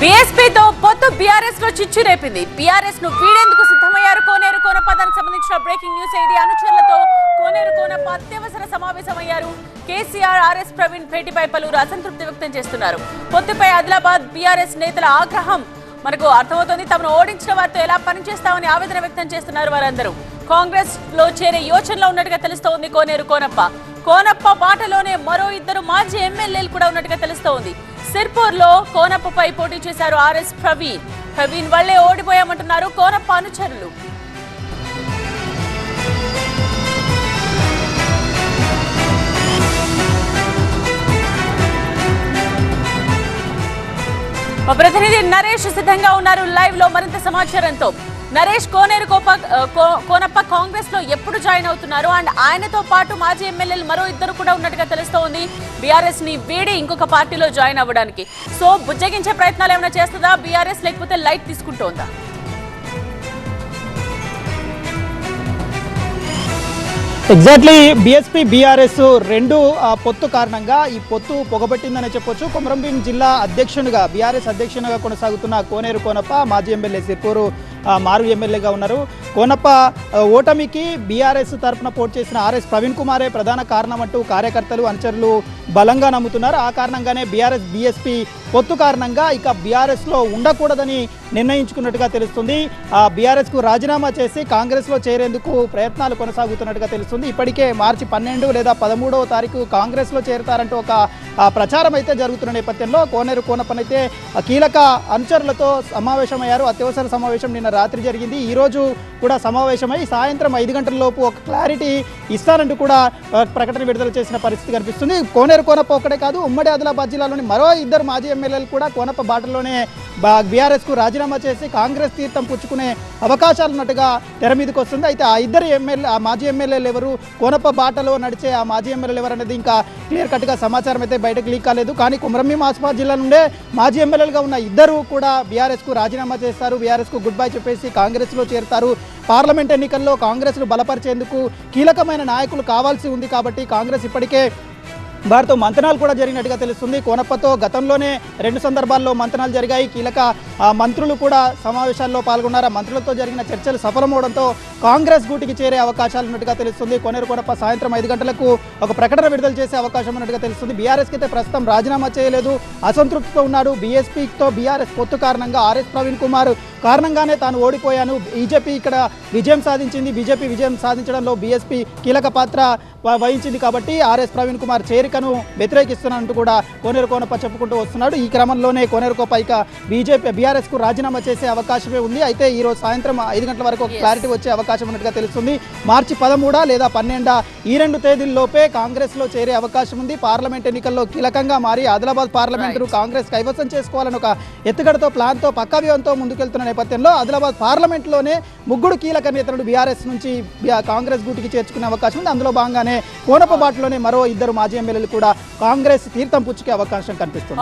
బీఎస్పీతో పొత్తు బీఆర్ఎస్లో చిచ్చు రేపింది. బీఆర్ఎస్ను వీడేందుకు సిద్ధమయ్యారు? కోనేరు కోనపదానికి సంబంధించిన బ్రేకింగ్ న్యూస్ ఇది అనుచరులతో కోనేరు కోనప్ప అత్యవసర సమావేశమయ్యారు. కేసీఆర్ ఆర్ఎస్ ప్రవీణ్ భేటీపై పలువురు అసంతృప్తి వ్యక్తం చేస్తున్నారు. పొత్తుపై ఆదిలాబాద్ బీఆర్ఎస్ నేతల ఆగ్రహం మనకు అర్థమవుతోంది. తమను ఓడించిన వారితో ఎలా పనిచేస్తామని ఆవేదన వ్యక్తం చేస్తున్నారు వారందరూ. కాంగ్రెస్లో చేరే యోచనలో ఉన్నట్టుగా తెలుస్తోంది కోనేరు కోనప్ప. కోనప్ప బాటలోనే మరో ఇద్దరు మాజీ ఎమ్మెల్యేలు కూడా ఉన్నట్టుగా తెలుస్తోంది. సిర్పూర్లో కోనప్పపై పోటీ చేశారు ఆర్ఎస్ ప్రవీణ్. ప్రవీణ్ వల్లే ఓడిపోయామంటున్నారు కోనప్ప అనుచరులు. మా ప్రతినిధి నరేష్ సిద్ధంగా ఉన్నారు. లైవ్లో మరింత సమాచారంతో నరేష్ కోనేరు కోప కో- కోనప్ప కాంగ్రెస్లో ఎప్పుడు జాయిన్ అవుతున్నారు? అండ్ ఆయనతో పాటు మాజీ ఎమ్మెల్యేలు మరో ఇద్దరు కూడా ఉన్నట్టుగా తెలుస్తోంది బీఆర్ఎస్ని వీడి ఇంకొక పార్టీలో జాయిన్ అవ్వడానికి. సో బుజ్జగించే ప్రయత్నాలు ఏమైనా చేస్తుందా? బీఆర్ఎస్ లేకపోతే లైట్ తీసుకుంటోందా? ఎగ్జాక్ట్లీ బీఎస్పీ బీఆర్ఎస్ రెండు ఆ, పొత్తు కారణంగా ఈ పొత్తు పొగబట్టిందనే చెప్పొచ్చు. కొమరంభీం జిల్లా అధ్యక్షునిగా బీఆర్ఎస్ అధ్యక్షునిగా కొనసాగుతున్న కోనేరు కోనప్ప మాజీ ఎమ్మెల్యే సిర్పూరు మారు ఎమ్మెల్యేగా ఉన్నారు. కోనప్ప ఓటమికి బీఆర్ఎస్ తరఫున పోటీ చేసిన ఆర్ఎస్ ప్రవీణ్ కుమారే ప్రధాన కారణం అంటూ కార్యకర్తలు అనుచరులు బలంగా నమ్ముతున్నారు. ఆ కారణంగానే బీఆర్ఎస్ బీఎస్పీ పొత్తు కారణంగా ఇక బీఆర్ఎస్లో ఉండకూడదని నిర్ణయించుకున్నట్టుగా తెలుస్తుంది. ఆ బీఆర్ఎస్కు రాజీనామా చేసి కాంగ్రెస్లో చేరేందుకు ప్రయత్నాలు కొనసాగుతున్నట్టుగా తెలుస్తుంది. ఇప్పటికే మార్చి పన్నెండు లేదా పదమూడవ తారీఖు కాంగ్రెస్లో చేరుతారంటూ ఒక ప్రచారం అయితే జరుగుతున్న నేపథ్యంలో కోనేరు కోనప్పనైతే అయితే కీలక అనుచరులతో సమావేశమయ్యారు. అత్యవసర సమావేశం నిన్న రాత్రి జరిగింది. ఈరోజు కూడా సమావేశమై సాయంత్రం ఐదు గంటల లోపు ఒక క్లారిటీ ఇస్తానంటూ కూడా ప్రకటన విడుదల చేసిన పరిస్థితి కనిపిస్తుంది. కోనేరు కోనప్ప ఒక్కడే కాదు ఉమ్మడి ఆదిలాబాద్ జిల్లాలోని మరో ఇద్దరు మాజీ ఎమ్మెల్యేలు కూడా కోనప్ప బాటలోనే బీఆర్ఎస్కు రాజీనామా చేసి కాంగ్రెస్ తీర్థం పుచ్చుకునే అవకాశాలు ఉన్నట్టుగా తెర మీదకి వస్తుంది. అయితే ఆ ఇద్దరు ఎమ్మెల్యే ఆ మాజీ ఎమ్మెల్యేలు ఎవరు? కోనప్ప బాటలో నడిచే ఆ మాజీ ఎమ్మెల్యేలు ఎవరు అనేది ఇంకా క్లియర్ కట్గా సమాచారం అయితే బయటకు లీక్ కాలేదు. కానీ కుమరంభీం ఆసిఫాబాద్ జిల్లా నుండే మాజీ ఎమ్మెల్యేలుగా ఉన్న ఇద్దరు కూడా బీఆర్ఎస్కు రాజీనామా చేస్తారు. బీఆర్ఎస్కు గుడ్ బై చెప్పేసి కాంగ్రెస్లో చేరుతారు. పార్లమెంట్ ఎన్నికల్లో కాంగ్రెస్ను బలపరిచేందుకు కీలకమైన నాయకులు కావాల్సి ఉంది కాబట్టి కాంగ్రెస్ ఇప్పటికే వారితో మంతనాలు కూడా జరిగినట్టుగా తెలుస్తుంది. కోనప్పతో గతంలోనే రెండు సందర్భాల్లో మంతనాలు జరిగాయి. కీలక మంత్రులు కూడా సమావేశాల్లో పాల్గొన్నారు? మంత్రులతో జరిగిన చర్చలు సఫలమవడంతో కాంగ్రెస్ గూటికి చేరే అవకాశాలు ఉన్నట్టుగా తెలుస్తుంది. కోనేరు కోనప్ప సాయంత్రం ఐదు గంటలకు ఒక ప్రకటన విడుదల చేసే అవకాశం ఉన్నట్టుగా తెలుస్తుంది. బీఆర్ఎస్కి అయితే ప్రస్తుతం రాజీనామా చేయలేదు. అసంతృప్తితో ఉన్నాడు. బీఎస్పీతో బీఆర్ఎస్ పొత్తు కారణంగా ఆర్ఎస్ ప్రవీణ్ కుమార్ కారణంగానే తాను ఓడిపోయాను. బీజేపీ ఇక్కడ విజయం సాధించింది. బీజేపీ విజయం సాధించడంలో బీఎస్పీ కీలక పాత్ర వహించింది కాబట్టి ఆర్ఎస్ ప్రవీణ్ కుమార్ చేరికను వ్యతిరేకిస్తున్నట్టు కూడా కోనేరు కోనప్ప చెప్పుకుంటూ వస్తున్నాడు. ఈ క్రమంలోనే కోనేరు కోప ఇక బీజేపీ బీఆర్ఎస్కు రాజీనామా చేసే అవకాశమే ఉంది. అయితే ఈ రోజు సాయంత్రం ఐదు గంటల వరకు. క్లారిటీ వచ్చే అవకాశం ఉన్నట్టుగా తెలుస్తుంది. మార్చి పదమూడా లేదా పన్నెండా ఈ రెండు తేదీల్లోపే కాంగ్రెస్లో చేరే అవకాశం ఉంది. పార్లమెంట్ ఎన్నికల్లో కీలకంగా మారి ఆదిలాబాద్ పార్లమెంటు. కాంగ్రెస్ కైవసం చేసుకోవాలని ఒక ఎత్తుగడతో ప్లాన్తో పక్క వ్యూహంతో ముందుకెళ్తున్న నేపథ్యంలో ఆదిలాబాద్ పార్లమెంట్లోనే ముగ్గురు కీలక నేతలు బీఆర్ఎస్ నుంచి కాంగ్రెస్ గూటికి చేర్చుకునే అవకాశం ఉంది. అందులో భాగంగానే కోనప బాటలోనే మరో ఇద్దరు మాజీ ఎమ్మెల్యేలు కూడా కాంగ్రెస్ తీర్థం పుచ్చుకే అవకాశం కనిపిస్తుంది.